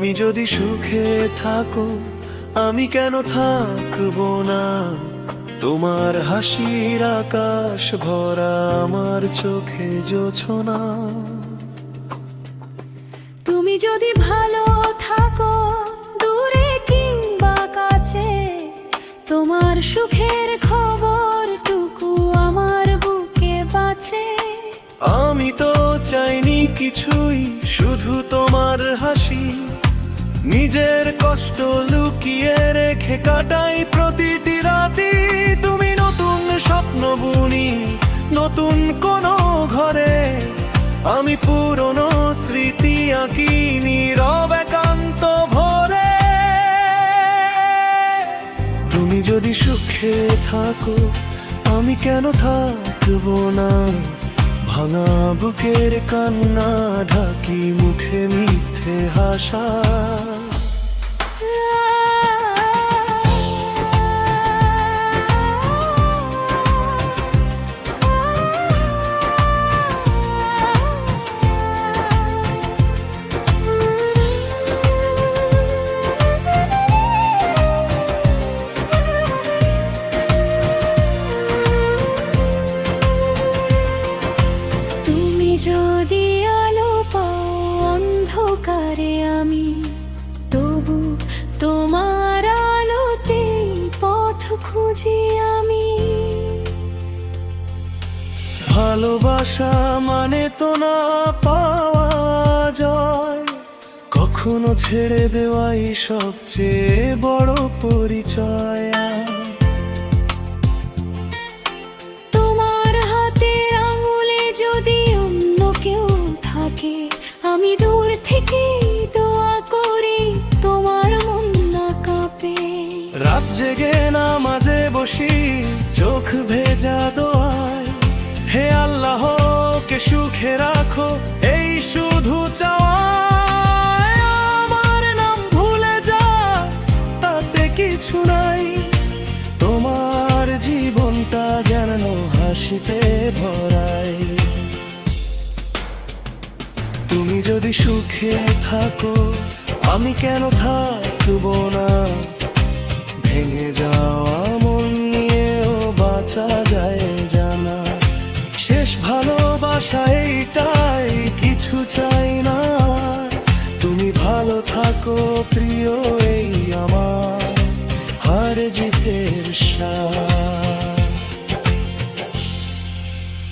তুমি যদি সুখে থাকো আমি কেন থাকব না? তোমার হাসির আকাশ ভরা আমার চোখে জোছনা তুমি যদি ভালো থাকো দূরে কিংবা কাছে তোমার সুখের খবরটুকু আমার বুকে বাঁচে। আমি তো চাইনি কিছুই শুধু তোমার হাসি। নিজের কষ্ট লুকিয়ে রেখে কাটাই প্রতিটি রাতি। তুমি নতুন স্বপ্ন বুনি, নতুন কোন ঘরে। আমি পুরনো স্মৃতি আঁকি নীরব একান্ত ভরে। তুমি যদি সুখে থাকো, আমি কেন থাকব না? ভাঙা বুকের কান্না ঢাকি মুখে তুমি যদি খুঁজি আমি। ভালোবাসা মানে তো না পাওয়া যায়। কখনো ছেড়ে দেওয়াই সবচেয়ে বড় পরিচয়। তোমার হাতের আঙুলে যদি অন্য কেউ থাকে আমি দূর থেকে দোয়া করি তোমার মন না কাঁপে। রাত জেগে বসি চোখ ভেজা দোয়ায়। হে আল্লাহ কে সুখে রাখো, এই শুধু চাওয়ায়। আমার নাম ভুলে যা তাতে কিছু নাই। তোমার জীবনটা যেন হাসিতে ভরাই তুমি যদি সুখে থাকো, আমি কেন থাকব না? এইটাই কিছু চাই না। তুমি ভালো থাকো প্রিয় এই আমার হার জিতের সাথ